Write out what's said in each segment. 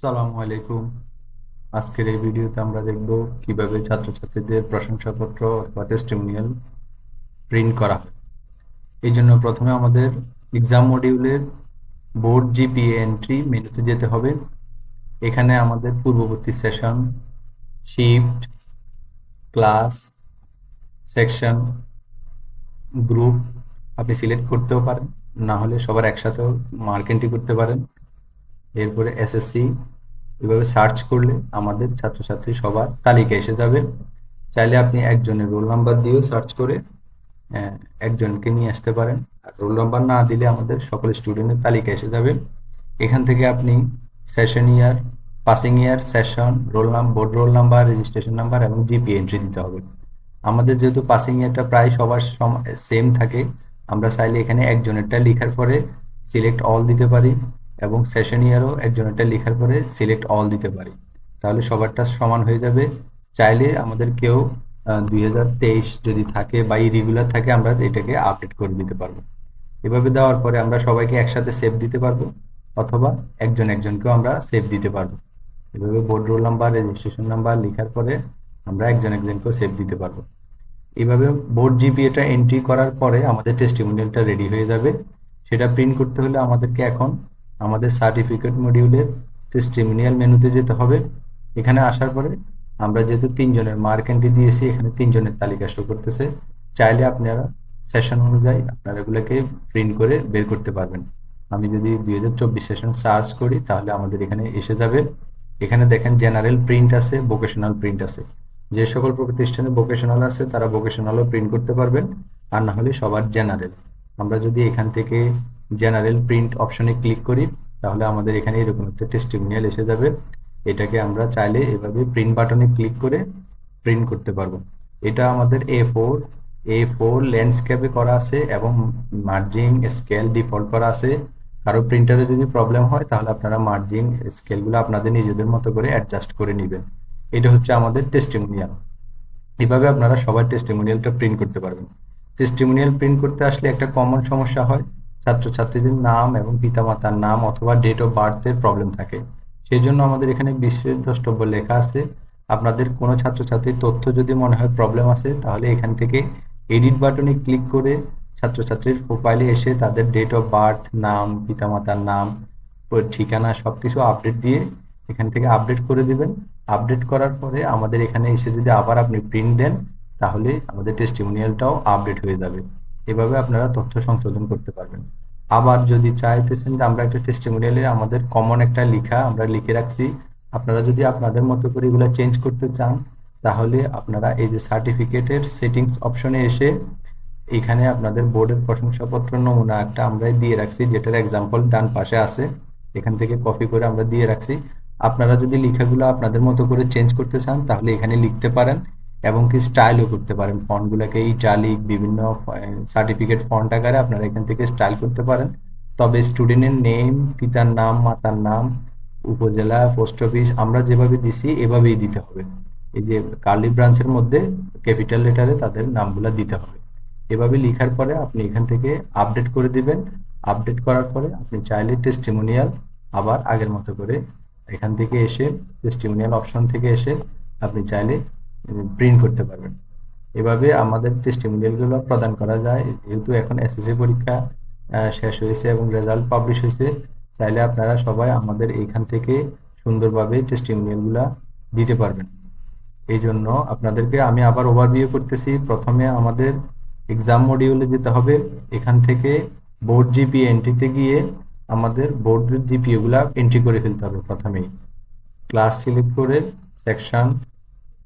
সালামু আলাইকুম। আজকের এই ভিডিওতে আমরা দেখব কীভাবে ছাত্রছাত্রীদের প্রশংসাপত্র অথবা টেস্টিমোনিয়াল প্রিন্ট করা এই জন্য প্রথমে আমাদের এক্সাম মডিউলের বোর্ড জিপিএ এন্ট্রি মেনুতে যেতে হবে। এখানে আমাদের পূর্ববর্তী session shift class section group আপনি সিলেক্ট করতেও পারেন। না হলে সবার একসাথেও মার্ক এন্ট্রি করতে পারেন। এরপরে এসএসসি এভাবে সার্চ করলে আমাদের ছাত্রছাত্রী সবার তালিকা এসে যাবে। চাইলে আপনি একজনের রোল নাম্বার দিয়েও সার্চ করে একজনকে নিয়ে আসতে পারেন। আর রোল নাম্বার না দিলে আমাদের সকল স্টুডেন্টের তালিকা এসে যাবে। এখান থেকে আপনি session year passing year session roll নাম board roll number registration number এবং জিপি এন্ট্রি দিতে হবে। আমাদের যেহেতু পাসিং ইয়ারটা প্রায় সবার সেম থাকে, আমরা চাইলে এখানে একজনেরটা লেখার পরে সিলেক্ট অল দিতে পারি। এবং সেশন ইয়ারও একজনেরটা লেখার পরে সিলেক্ট অল দিতে পারি। তাহলে সবারটা সমান হয়ে যাবে। চাইলে আমাদের কেউ দুই হাজার তেইশ যদি থাকে বা ইরেগুলার থাকে, আমরা এটাকে আপডেট করে দিতে পারব। এভাবে দেওয়ার পরে আমরা সবাইকে একসাথে সেভ দিতে পারব, অথবা একজন একজনকেও আমরা সেভ দিতে পারব। এভাবে board roll number registration number লেখার পরে আমরা একজন একজনকেও সেভ দিতে পারব। এইভাবে বোর্ড জিপিএটা এন্ট্রি করার পরে আমাদের টেস্টিমোনিয়ালটা রেডি হয়ে যাবে। সেটা প্রিন্ট করতে হলে আমাদেরকে এখন আমাদের সার্টিফিকেট মডিউলের টেস্টিমোনিয়াল মেনুতে যেতে হবে। এখানে আসার পরে আমরা যেহেতু তিনজনের মার্ক এন্ট্রি দিয়েছি, এখানে তিনজনের তালিকা শো করতেছে। চাইলে আপনারা সেশন অনুযায়ী আপনারা এগুলোকে প্রিন্ট করে বের করতে পারবেন। আমি যদি দুই হাজার চব্বিশ সেশন সার্চ করি, তাহলে আমাদের এখানে এসে যাবে। এখানে দেখেন জেনারেল প্রিন্ট আছে ভোকেশনাল প্রিন্ট আছে। যে সকল প্রতিষ্ঠানে ভোকেশনাল আছে, তারা ভোকেশনালও প্রিন্ট করতে পারবেন। আর না হলে সবার জেনারেল আমরা যদি এখান থেকে জেনারেল প্রিন্ট অপশনে ক্লিক করি, তাহলে আমাদের এখানে এরকম একটা টেস্টিমোনিয়াল এসে যাবে। এটাকে আমরা চাইলে এভাবে প্রিন্ট বাটনে ক্লিক করে প্রিন্ট করতে পারব। এটা আমাদের এ ফোর এ ফোর ল্যান্ডস্কেপে করা আছে এবং মার্জিং স্কেল ডিফল্ট করা আছে। কারও প্রিন্টারে যদি প্রবলেম হয়, তাহলে আপনারা মার্জিং স্কেলগুলো আপনাদের নিজেদের মতো করে অ্যাডজাস্ট করে নেবেন। এটা হচ্ছে আমাদের টেস্টিমোনিয়াল এভাবে আপনারা সবার টেস্টিমোনিয়ালটা প্রিন্ট করতে পারবেন। টেস্টিমোনিয়াল প্রিন্ট করতে আসলে একটা কমন সমস্যা হয়। ছাত্রছাত্রীদের নাম এবং পিতামাতার নাম অথবা ডেট অফ বার্থের প্রবলেম থাকে। সেই জন্য আমাদের এখানে বিশেষ দ্রষ্টব্য লেখা আছে, আপনাদের কোনো ছাত্রছাত্রীর তথ্য যদি মনে হয় প্রবলেম আছে, তাহলে এখান থেকে এডিট বাটনে ক্লিক করে ছাত্রছাত্রীর প্রোফাইলে এসে তাদের ডেট অফ বার্থ নাম, পিতামাতার নাম, ঠিকানা সবকিছু আপডেট দিয়ে এখান থেকে আপডেট করে দিবেন। আপডেট করার পরে আমাদের এখানে এসে যদি আবার আপনি প্রিন্ট দেন, তাহলে আমাদের টেস্টিমোনিয়ালটাও আপডেট হয়ে যাবে। এভাবে আপনারা তথ্য সংশোধন করতে পারবেন। আবার যদি চাইতেছেন যে আমরা একটা টেস্টিমোনিয়ালে আমাদের কমন একটা লেখা আমরা লিখে রাখছি, আপনারা যদি আপনাদের মতো করে এগুলো চেঞ্জ করতে চান, তাহলে আপনারা এই যে সার্টিফিকেটের সেটিংস অপশনে এসে এখানে আপনাদের বোর্ডের প্রশংসাপত্র নমুনা একটা আমরা দিয়ে রাখছি, যেটার এক্সাম্পল ডান পাশে আছে। এখান থেকে কপি করে আমরা দিয়ে রাখছি। আপনারা যদি লেখাগুলো আপনাদের মতো করে চেঞ্জ করতে চান, তাহলে এখানে লিখতে পারেন। এবং কি স্টাইলও করতে পারেন। ফন্টগুলোকে ইটালিক বিভিন্ন সার্টিফিকেট ফন্ট আকারে আপনারা এখান থেকে স্টাইল করতে পারেন। তবে স্টুডেন্টের নেম পিতার নাম, মাতার নাম, উপজেলা পোস্ট অফিস আমরা যেভাবে দিছি, এভাবেই দিতে হবে। এই যে কার্লি ব্রাঞ্চের মধ্যে ক্যাপিটাল লেটারে তাদের নামগুলো দিতে হবে। এভাবে লেখার পরে আপনি এখান থেকে আপডেট করে দিবেন। আপডেট করার পরে আপনি চাইলে টেস্টিমোনিয়াল আবার আগের মতো করে এখান থেকে এসে টেস্টিমোনিয়াল অপশন থেকে এসে আপনি চাইলে প্রিন্ট করতে পারবেন। এভাবে আমাদের টেস্টিমোনিয়ালগুলো প্রদান করা যায়। যেহেতু এখন এসএসসি পরীক্ষা শেষ হয়েছে এবং রেজাল্ট পাবলিশ হয়েছে, চাইলে আপনারা সবাই আমাদের এইখান থেকে সুন্দরভাবে টেস্টিমোনিয়ালগুলো দিতে পারবেন। এই জন্য আপনাদেরকে আমি আবার ওভারভিউ করতেছি। প্রথমে আমাদের এক্সাম মডিউলে যেতে হবে। এখান থেকে বোর্ড জিপি এন্ট্রিতে গিয়ে আমাদের বোর্ডের জিপিএগুলা এন্ট্রি করে ফেলতে হবে প্রথমেই। ক্লাস সিলেক্ট করে সেকশন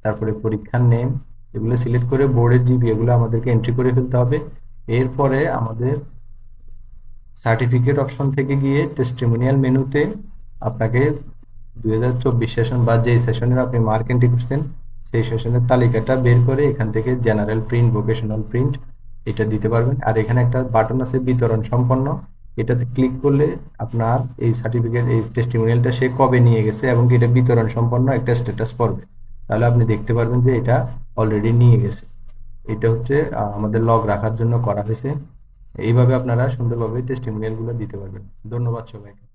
তারপরে পরীক্ষার নেম এগুলো সিলেক্ট করে বোর্ডের জিপি এগুলো আমাদেরকে এন্ট্রি করে ফেলতে হবে। এরপরে আমাদের সার্টিফিকেট অপশন থেকে গিয়ে টেস্টিমোনিয়াল মেনুতে আপনাকে দুই হাজার চব্বিশ সেশন বা যেই সেশনের আপনি মার্ক এন্ট্রি করছেন, সেই সেশনের তালিকাটা বের করে এখান থেকে জেনারেল প্রিন্ট ভোকেশনাল প্রিন্ট এটা দিতে পারবেন। আর এখানে একটা বাটন আছে বিতরণ সম্পন্ন। এটাতে ক্লিক করলে আপনার এই সার্টিফিকেট এই টেস্টিমোনিয়ালটা সে কবে নিয়ে গেছে এবং এটা বিতরণ সম্পন্ন একটা স্ট্যাটাস পড়বে। তাহলে আপনি দেখতে পারবেন যে এটা অলরেডি নিয়ে গেছে। এটা হচ্ছে আমাদের লগ রাখার জন্য করা হয়েছে। এইভাবে আপনারা সুন্দরভাবে টেস্টিমোনিয়ালগুলো দিতে পারবেন। ধন্যবাদ সবাইকে।